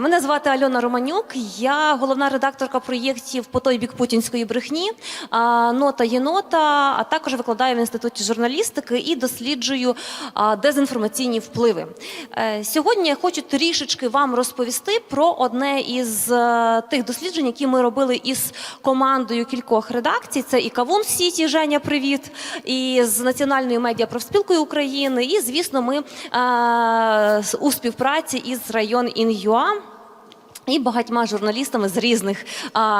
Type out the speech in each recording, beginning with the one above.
Мене звати Альона Романюк. Я головна редакторка проєктів по той бік путінської брехні, нота єнота, а також викладаю в інституті журналістики і досліджую дезінформаційні впливи. Е, Сьогодні я хочу трішечки вам розповісти про одне із е, тих досліджень, які ми робили із командою кількох редакцій. Це і Кавун Сіті, Женя, привіт, і з Національною медіа профспілкою України. І, звісно, ми е, у співпраці із район Ін'юа і багатьма журналістами з різних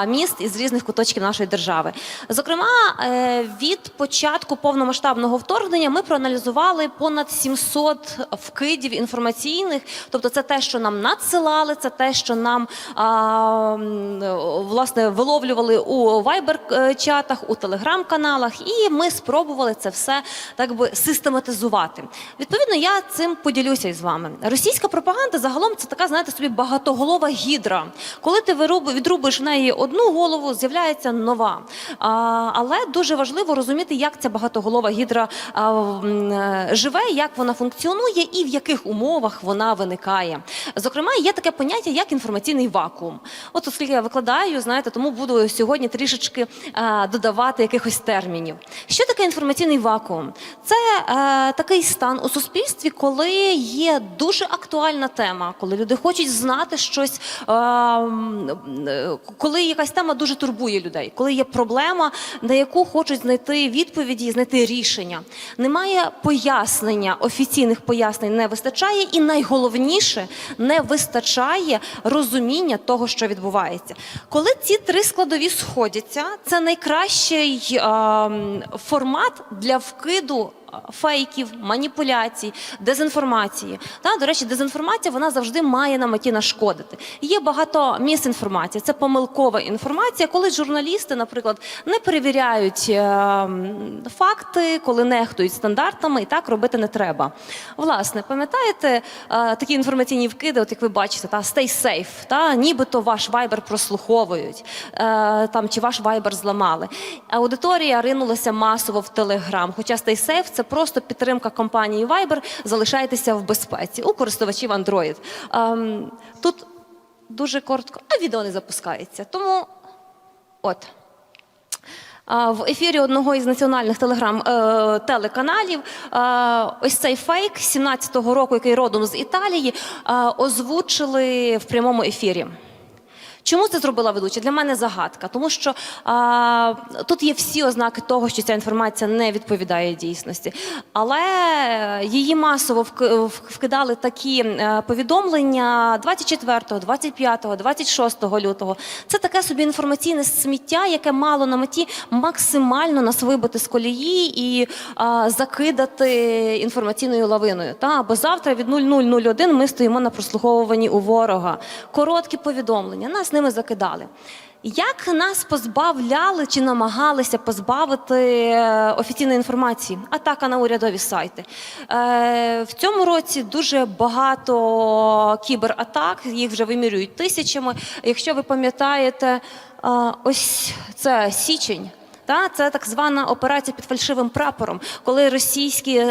міст і з різних куточків нашої держави. Зокрема, е, від початку повномасштабного вторгнення ми проаналізували понад 700 вкидів інформаційних. Тобто, це те, що нам надсилали, це те, що нам власне виловлювали у вайбер-чатах, у телеграм-каналах, і ми спробували це все так би систематизувати. Відповідно, я цим поділюся із вами. Російська пропаганда загалом це така, знаєте, собі багатоголова гідра. Коли ти відрубуєш в неї одну голову, з'являється нова. Але дуже важливо розуміти, як ця багатоголова гідра е, живе, як вона функціонує і в яких умовах вона виникає. Зокрема, є таке поняття як інформаційний вакуум. От оскільки я викладаю, знаєте, тому буду сьогодні трішечки е, додавати якихось термінів. Що таке інформаційний вакуум? Це е, такий стан у суспільстві, коли є дуже актуальна тема, коли люди хочуть знати щось, коли якась тема дуже турбує людей, коли є проблема, на яку хочуть знайти відповіді і знайти рішення. Немає пояснення, офіційних пояснень не вистачає, і найголовніше не вистачає розуміння того, що відбувається. Коли ці три складові сходяться, це найкращий формат для вкиду е, фейків, маніпуляцій, дезінформації. Та, до речі, дезінформація вона завжди має на меті нашкодити. Є багато місінформації, це помилкова інформація, коли журналісти, наприклад, не перевіряють е, факти, коли нехтують стандартами, і так робити не треба. Власне, пам'ятаєте е, такі інформаційні вкиди, от як ви бачите, та stay safe, та нібито ваш вайбер прослуховують, е, там чи ваш вайбер зламали. Аудиторія ринулася масово в Телеграм. Хоча stay safe – це просто підтримка компанії Viber, залишайтеся в безпеці у користувачів Android. Ем, тут дуже коротко, а відео не запускається. Тому от. В ефірі одного із національних телеграм е, телеканалів е, ось цей фейк 17-го року, який родом з Італії, е, озвучили в прямому ефірі. Чому це зробила ведуча? Для мене загадка, тому що а, тут є всі ознаки того, що ця інформація не відповідає дійсності. Але її масово вкидали такі е, повідомлення 24, 25, 26 лютого. Це таке собі інформаційне сміття, яке мало на меті максимально нас вибити з колії і а, закидати інформаційною лавиною. Та? Бо завтра від 0001 ми стоїмо на прослуховуванні у ворога. Короткі повідомлення, нас ними закидали. Як нас позбавляли чи намагалися позбавити е, офіційної інформації? Атака на урядові сайти. Е, в цьому році дуже багато кібератак, їх вже вимірюють тисячами. Якщо ви пам'ятаєте, е, ось це січень. Та це так звана операція під фальшивим прапором, коли російські.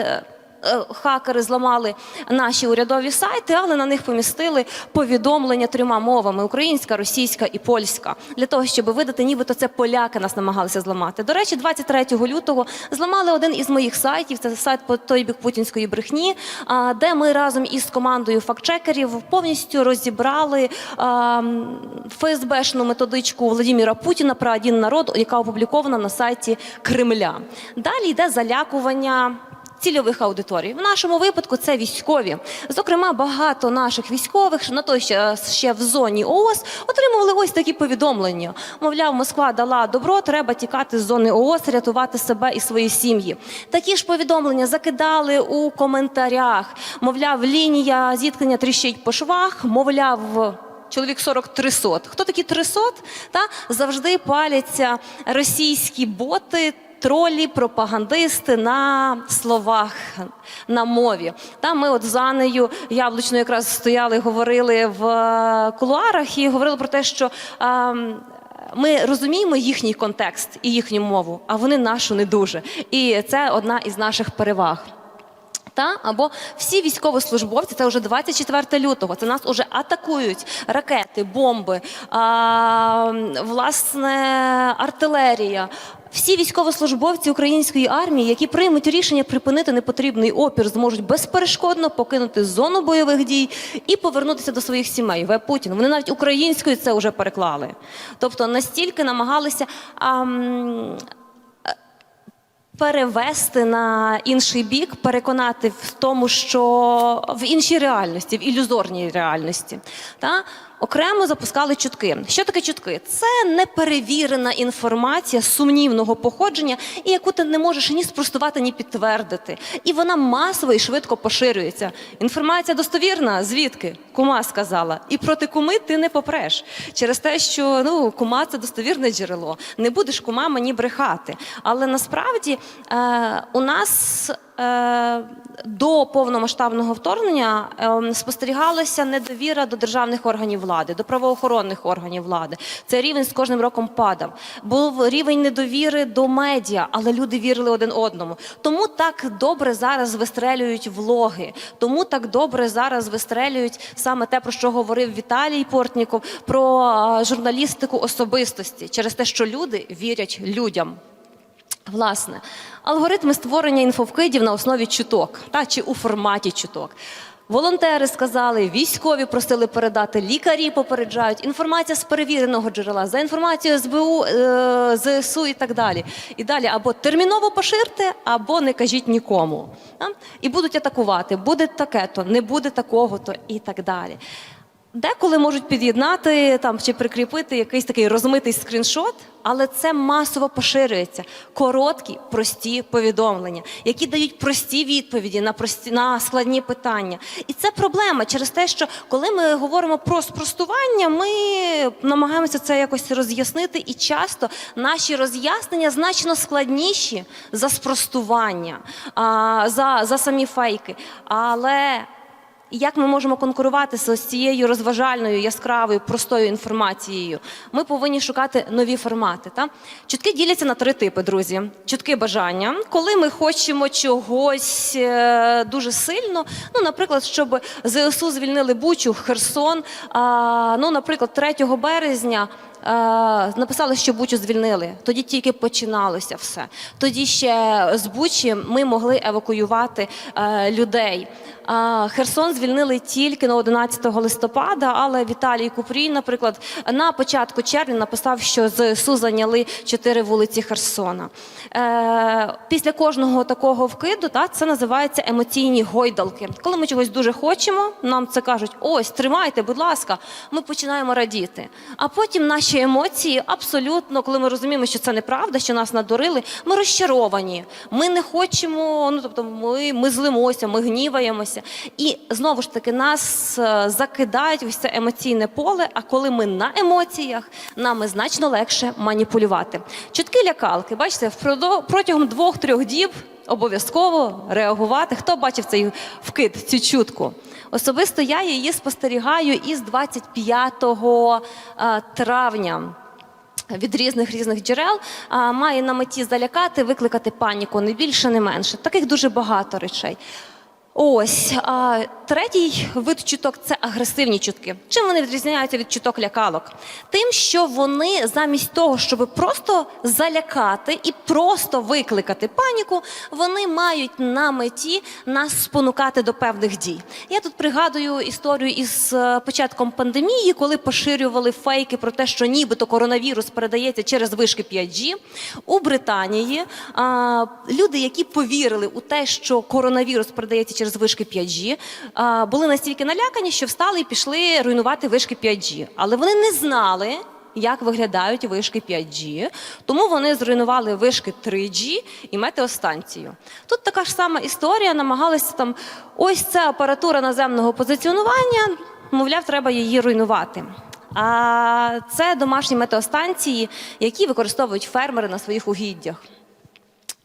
Е, Хакери зламали наші урядові сайти, але на них помістили повідомлення трьома мовами: українська, російська і польська, для того, щоб видати, нібито це поляки нас намагалися зламати. До речі, 23 лютого зламали один із моїх сайтів. Це сайт по той бік путінської брехні, де ми разом із командою фактчекерів повністю розібрали ФСБшну методичку Владимира Путіна про один народ, яка опублікована на сайті Кремля. Далі йде залякування. Цільових аудиторій в нашому випадку це військові. Зокрема, багато наших військових на той ще, в зоні ООС отримували ось такі повідомлення. Мовляв, Москва дала добро, треба тікати з зони ООС, рятувати себе і свої сім'ї. Такі ж повідомлення закидали у коментарях. Мовляв, лінія зіткнення тріщить по швах, мовляв. Чоловік 40 300. Хто такі 300? Та завжди паляться російські боти. Тролі, пропагандисти на словах, на мові. Там ми от з Анею Яблучно якраз стояли, говорили в е, кулуарах і говорили про те, що А, ми розуміємо їхній контекст і їхню мову, а вони нашу не дуже. І це одна із наших переваг. Та або всі військовослужбовці, це вже 24 лютого. Це нас уже атакують ракети, бомби, а, власне, артилерія. Всі військовослужбовці української армії, які приймуть рішення припинити непотрібний опір, зможуть безперешкодно покинути зону бойових дій і повернутися до своїх сімей. В Путін. Вони навіть українською це вже переклали. Тобто настільки намагалися. А, перевести на інший бік, переконати в тому, що в іншій реальності, в ілюзорній реальності. Та? Окремо запускали чутки. Що таке чутки? Це неперевірена інформація сумнівного походження, і яку ти не можеш ні спростувати, ні підтвердити. І вона масово і швидко поширюється. Інформація достовірна, звідки? Кума сказала. І проти куми ти не попреш. Через те, що ну, кума це достовірне джерело. Не будеш кума мені брехати. Але насправді е, у нас. Е, До повномасштабного вторгнення е, спостерігалася недовіра до державних органів влади, до правоохоронних органів влади. Цей рівень з кожним роком падав. Був рівень недовіри до медіа, але люди вірили один одному. Тому так добре зараз вистрелюють влоги. Тому так добре зараз вистрелюють саме те, про що говорив Віталій Портніков, про е, журналістику особистості через те, що люди вірять людям. Власне, алгоритми створення інфовкидів на основі чуток та чи у форматі чуток. Волонтери сказали, військові просили передати, лікарі попереджають. Інформація з перевіреного джерела за інформацією СБУ, е, ЗСУ і так далі. І далі або терміново поширте, або не кажіть нікому. І будуть атакувати. Буде таке-то, не буде такого-то і так далі. Деколи можуть під'єднати там чи прикріпити якийсь такий розмитий скріншот, але це масово поширюється. Короткі, прості повідомлення, які дають прості відповіді на прості на складні питання. І це проблема через те, що коли ми говоримо про спростування, ми намагаємося це якось роз'яснити, і часто наші роз'яснення значно складніші за спростування, за, за самі фейки. Але і як ми можемо конкурувати з ось цією розважальною, яскравою, простою інформацією? Ми повинні шукати нові формати. Та? Чутки діляться на три типи, друзі. Чутки бажання, коли ми хочемо чогось е, дуже сильно. Ну, наприклад, щоб ЗСУ звільнили Бучу, Херсон. А, ну, наприклад, 3 березня. Написали, що Бучу звільнили. Тоді тільки починалося все. Тоді ще з Бучі ми могли евакуювати е, людей. Херсон звільнили тільки на 11 листопада, але Віталій Купрій, наприклад, на початку червня написав, що ЗСУ зайняли чотири вулиці Херсона. Е, після кожного такого вкиду та, це називається емоційні гойдалки. Коли ми чогось дуже хочемо, нам це кажуть: ось, тримайте, будь ласка, ми починаємо радіти. А потім наші емоції абсолютно, коли ми розуміємо, що це неправда, що нас надурили, ми розчаровані. Ми не хочемо, ну тобто, ми, ми злимося, ми гніваємося. І знову ж таки нас е, закидають ось це емоційне поле. А коли ми на емоціях, нам значно легше маніпулювати. Чутки лякалки, бачите, протягом двох-трьох діб обов'язково реагувати. Хто бачив цей вкид, цю чутку? Особисто я її спостерігаю із 25 е, травня від різних різних джерел а, має на меті залякати, викликати паніку, не більше, не менше. Таких дуже багато речей. Ось а, третій вид чуток це агресивні чутки. Чим вони відрізняються від чуток лякалок? Тим, що вони замість того, щоб просто залякати і просто викликати паніку, вони мають на меті нас спонукати до певних дій. Я тут пригадую історію із е, початком пандемії, коли поширювали фейки про те, що нібито коронавірус передається через вишки 5G. У Британії а, люди, які повірили у те, що коронавірус передається через вишки 5G, були настільки налякані, що встали і пішли руйнувати вишки 5G. Але вони не знали. Як виглядають вишки 5G, тому вони зруйнували вишки 3G і метеостанцію. Тут така ж сама історія, намагалися там ось ця апаратура наземного позиціонування, мовляв, треба її руйнувати. А це домашні метеостанції, які використовують фермери на своїх угіддях.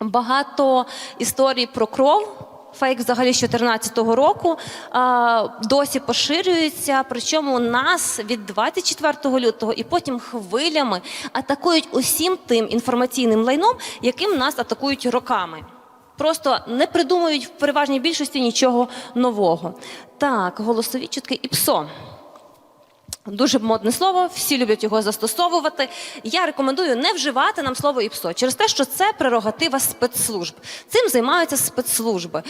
Багато історій про кров. Фейк взагалі з 2014 року досі поширюється. Причому нас від 24 лютого і потім хвилями атакують усім тим інформаційним лайном, яким нас атакують роками. Просто не придумують в переважній більшості нічого нового. Так, голосові чутки і ПСО. Дуже модне слово, всі люблять його застосовувати. Я рекомендую не вживати нам слово ІПСО через те, що це прерогатива спецслужб. Цим займаються спецслужби.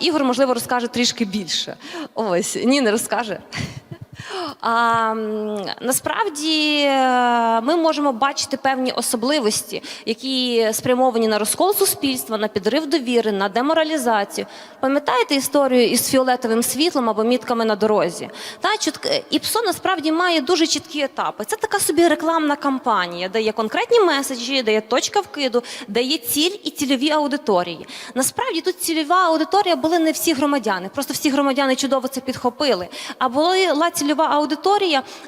Ігор, можливо, розкаже трішки більше. Ось ні, не розкаже. А, насправді е, ми можемо бачити певні особливості, які спрямовані на розкол суспільства, на підрив довіри, на деморалізацію. Пам'ятаєте історію із фіолетовим світлом або мітками на дорозі? Та чутки ІПСО насправді має дуже чіткі етапи. Це така собі рекламна кампанія, де є конкретні меседжі, де є точка вкиду, де є ціль і цільові аудиторії. Насправді тут цільова аудиторія були не всі громадяни, просто всі громадяни чудово це підхопили. А була цільова аудиторія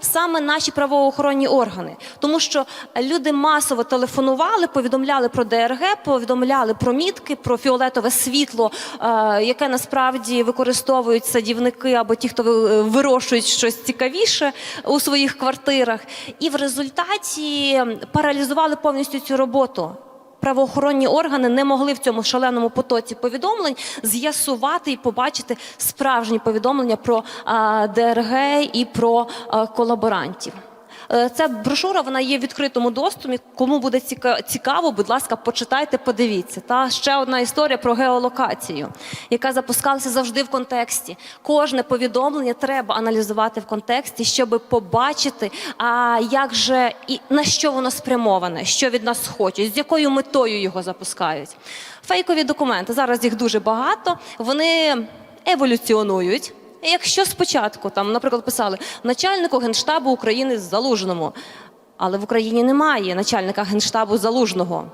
саме наші правоохоронні органи, тому що люди масово телефонували, повідомляли про ДРГ, повідомляли про мітки, про фіолетове світло, е, яке насправді використовують садівники або ті, хто вирощують щось цікавіше у своїх квартирах, і в результаті паралізували повністю цю роботу. Правоохоронні органи не могли в цьому шаленому потоці повідомлень з'ясувати і побачити справжні повідомлення про ДРГ і про колаборантів. Е, Ця брошура вона є в відкритому доступі. Кому буде цікаво, будь ласка, почитайте, подивіться. Та ще одна історія про геолокацію, яка запускалася завжди в контексті. Кожне повідомлення треба аналізувати в контексті, щоб побачити, а як же і на що воно спрямоване, що від нас хочуть, з якою метою його запускають. Фейкові документи зараз їх дуже багато. Вони еволюціонують. Якщо спочатку там, наприклад, писали начальнику генштабу України Залужному, але в Україні немає начальника генштабу Залужного.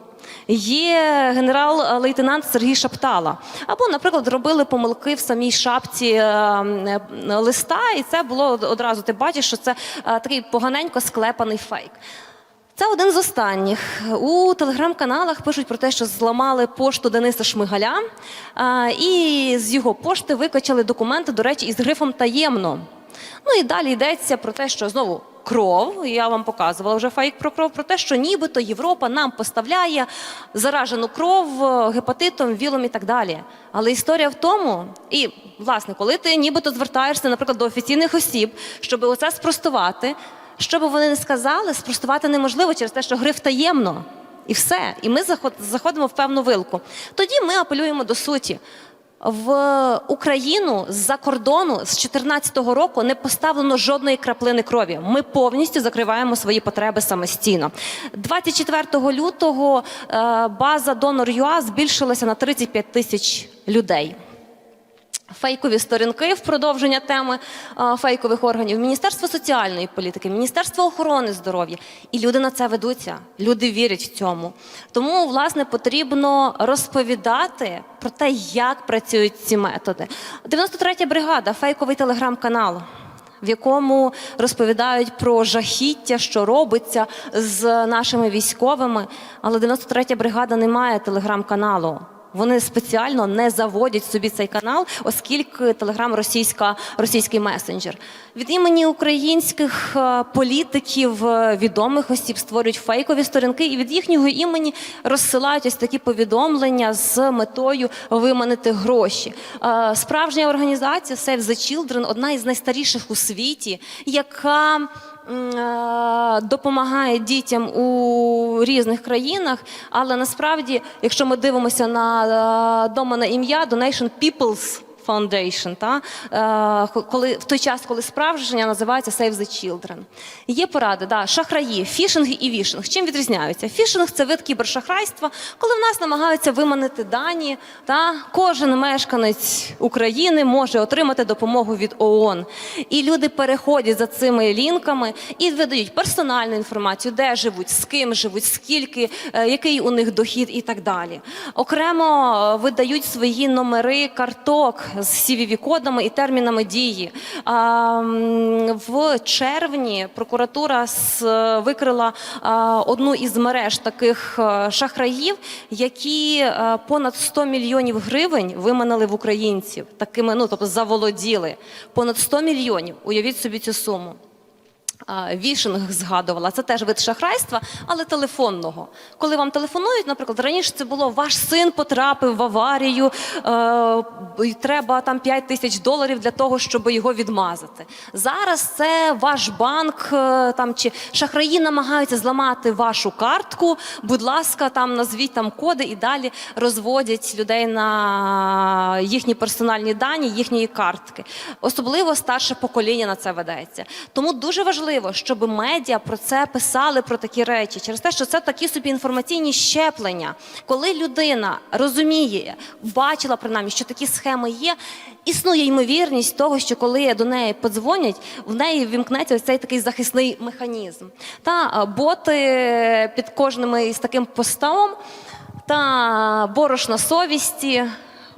Є генерал-лейтенант Сергій Шаптала. Або, наприклад, робили помилки в самій шапці е, листа, і це було одразу. Ти бачиш, що це е, такий поганенько склепаний фейк. Це один з останніх. У телеграм-каналах пишуть про те, що зламали пошту Дениса Шмигаля, і з його пошти викачали документи, до речі, із грифом таємно. Ну і далі йдеться про те, що знову кров. Я вам показувала вже фейк про кров, про те, що нібито Європа нам поставляє заражену кров гепатитом, вілом і так далі. Але історія в тому, і власне, коли ти нібито звертаєшся, наприклад, до офіційних осіб, щоб оце спростувати. Що би вони не сказали, спростувати неможливо через те, що гриф таємно. І все. І ми заход- заходимо в певну вилку. Тоді ми апелюємо до суті. В Україну з-за кордону з 2014 року не поставлено жодної краплини крові. Ми повністю закриваємо свої потреби самостійно. 24 лютого е, база Donor.ua збільшилася на 35 тисяч людей фейкові сторінки в продовження теми а, фейкових органів, Міністерство соціальної політики, Міністерство охорони здоров'я. І люди на це ведуться. Люди вірять в цьому. Тому, власне, потрібно розповідати про те, як працюють ці методи. 93-я бригада, фейковий телеграм-канал. В якому розповідають про жахіття, що робиться з нашими військовими, але 93-я бригада не має телеграм-каналу. Вони спеціально не заводять собі цей канал, оскільки Телеграм російська російський месенджер. Від імені українських е, політиків, е, відомих осіб створюють фейкові сторінки, і від їхнього імені розсилають ось такі повідомлення з метою виманити гроші. Е, Справжня організація Save the Children – одна із найстаріших у світі, яка допомагає дітям у різних країнах, але насправді, якщо ми дивимося на е, дома на ім'я Donation People's Foundation, та, е, коли, в той час, коли справжня називається Save the Children. Є поради, да, шахраї, фішинг і вішинг. Чим відрізняються? Фішинг це вид кібершахрайства, коли в нас намагаються виманити дані. Та, кожен мешканець України може отримати допомогу від ООН. І люди переходять за цими лінками і видають персональну інформацію, де живуть, з ким живуть, скільки, е, який у них дохід і так далі. Окремо е, видають свої номери карток з CVV-кодами і термінами дії. В червні прокуратура викрила одну із мереж таких е, шахраїв, які е, понад 100 мільйонів гривень виманили в українців. Такими, ну тобто заволоділи понад 100 мільйонів. Уявіть собі цю суму. Вішинг згадувала, це теж вид шахрайства, але телефонного. Коли вам телефонують, наприклад, раніше це було ваш син потрапив в аварію, е, і треба там 5 тисяч доларів для того, щоб його відмазати. Зараз це ваш банк е, там чи шахраї намагаються зламати вашу картку. Будь ласка, там назвіть там коди і далі розводять людей на їхні персональні дані, їхньої картки. Особливо старше покоління на це ведеться. Тому дуже важливо, щоб медіа про це писали про такі речі, через те, що це такі собі інформаційні щеплення. Коли людина розуміє, бачила принаймні, що такі схеми є. Існує ймовірність того, що коли до неї подзвонять, в неї вімкнеться ось цей такий захисний механізм. Та а, боти під кожним із таким постом та борошна совісті,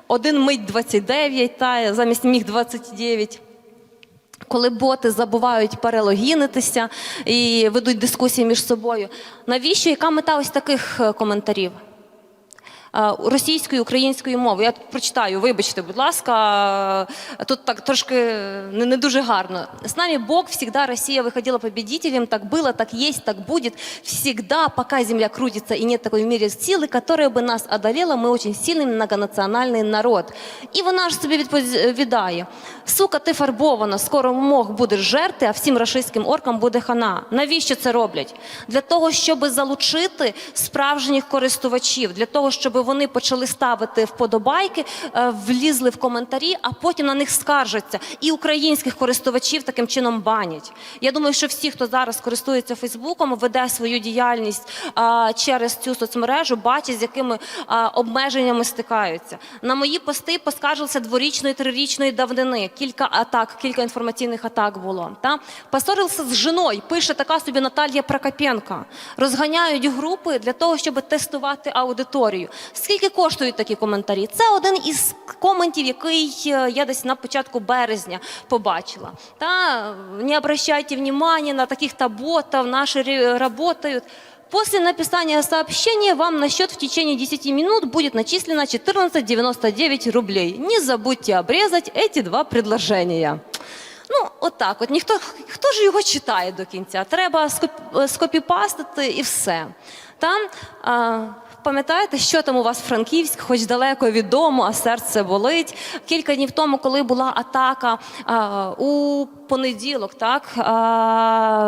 один мить 29, та замість міг 29. Коли боти забувають перелогінитися і ведуть дискусії між собою, навіщо яка мета ось таких е, коментарів? Е, Російською, українською мовою. Я тут прочитаю, вибачте, будь ласка, е, тут так трошки не, не дуже гарно. С нами Бог, всегда Россия выходила победителем, так было, так есть, так будет. Всегда, пока земля крутится и нет такой в мире силы, которая бы нас одолела, мы очень сильный многонациональный народ. І вона ж собі відповідає: сука, ти фарбована, скоро мох будеш жерти, а всім рашистським оркам буде хана. Навіщо це роблять? Для того, щоб залучити справжніх користувачів, для того, щоб вони почали ставити вподобайки, е, влізли в коментарі, а потім на них скаржаться. І українських користувачів таким чином банять. Я думаю, що всі, хто зараз користується Фейсбуком, веде свою діяльність через цю соцмережу, бачать, з якими обмеженнями стикаються. На мої пости поскаржилися дворічної, трирічної давнини. Кілька атак, кілька інформаційних атак було. Та поссорився з жіною. Пише така собі Наталія Прокопенко. Розганяють групи для того, щоб тестувати аудиторію. Скільки коштують такі коментарі? Це один із коментів, який е, я десь на початку березня побачила. Та не обращайте внимания на таких-то ботов, наши ре- работают. После написания сообщения вам на счет в течение 10 минут будет начислено 14,99 рублей. Не забудьте обрезать эти два предложения. Ну, отак, от ніхто хто ж його читає до кінця? Треба скопіпастити і все. Там а, пам'ятаєте, що там у вас Франківськ, хоч далеко від дому, а серце болить. Кілька днів тому, коли була атака у понеділок, так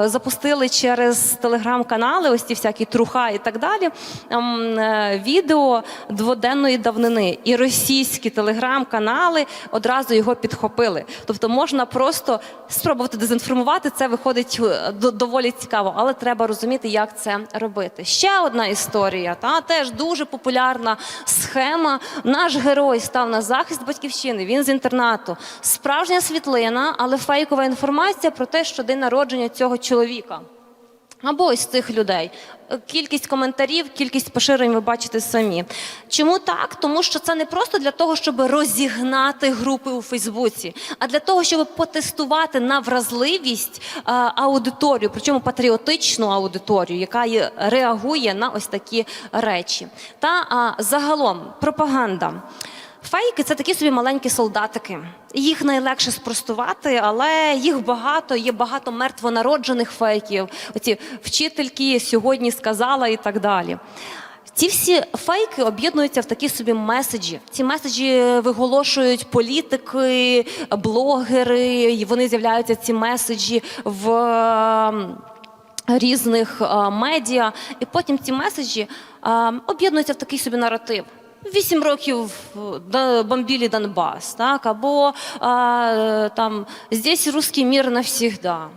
запустили через телеграм-канали, ось ці всякі труха і так далі. ем, е, відео дводенної давнини, і російські телеграм-канали одразу його підхопили. Тобто можна просто спробувати дезінформувати. Це виходить е, доволі цікаво, але треба розуміти, як це робити. Ще одна історія, та теж дуже популярна схема. Наш герой став на захист батьківщини. Він з інтернату. Справжня світлина, але фейкова інформація про те, що день народження цього чоловіка. Або ось цих людей. Кількість коментарів, кількість поширень ви бачите самі. Чому так? Тому що це не просто для того, щоб розігнати групи у Фейсбуці, а для того, щоб потестувати на вразливість а, аудиторію, причому патріотичну аудиторію, яка реагує на ось такі речі. Та а, загалом пропаганда. Фейки це такі собі маленькі солдатики. Їх найлегше спростувати, але їх багато. Є багато мертвонароджених фейків. Оці вчительки сьогодні сказала і так далі. Ці всі фейки об'єднуються в такі собі меседжі. Ці меседжі виголошують політики, блогери. і Вони з'являються ці меседжі в ем, різних е, медіа, і потім ці меседжі е, об'єднуються в такий собі наратив. Вісім років бомбили Донбас, так або а, там здесь русский мир навсегда.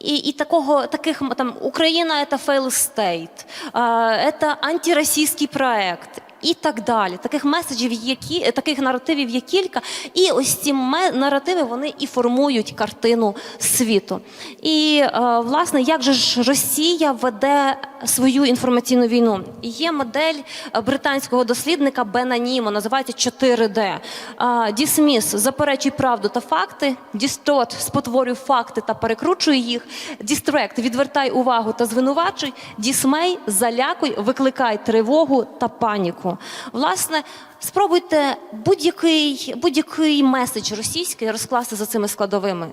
І, і такого таких там Україна це фейл е, це антиросійський проект. І так далі. Таких меседжів є кі- таких наративів є кілька, і ось ці наративи вони і формують картину світу. І е, власне, як же ж Росія веде свою інформаційну війну? Є модель британського дослідника Бена Німо, називається 4D. Е, Dismiss – заперечуй правду та факти, Distort – спотворюй факти та перекручуй їх, Distract – відвертай увагу та звинувачуй, Dismay – залякуй, викликай тривогу та паніку. Власне, спробуйте будь-який, будь-який меседж російський розкласти за цими складовими.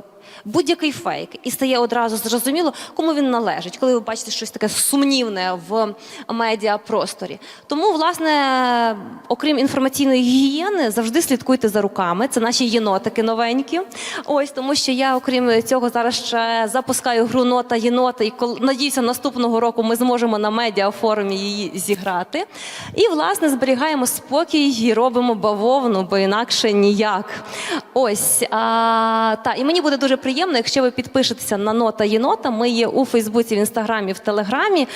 будь-який фейк, і стає одразу зрозуміло, кому він належить, коли ви бачите щось таке сумнівне в медіапросторі. Тому, власне, окрім інформаційної гігієни, завжди слідкуйте за руками. Це наші єнотики новенькі. Ось тому, що я, окрім цього, зараз ще запускаю гру нота єнота, і кол- надіюся, наступного року ми зможемо на медіафорумі її зіграти. І, власне, зберігаємо спокій і робимо бавовну, бо інакше ніяк. Ось а, та і мені буде дуже приємно, якщо ви підпишетеся на нота єнота. Ми є у Фейсбуці, в інстаграмі, в Телеграмі.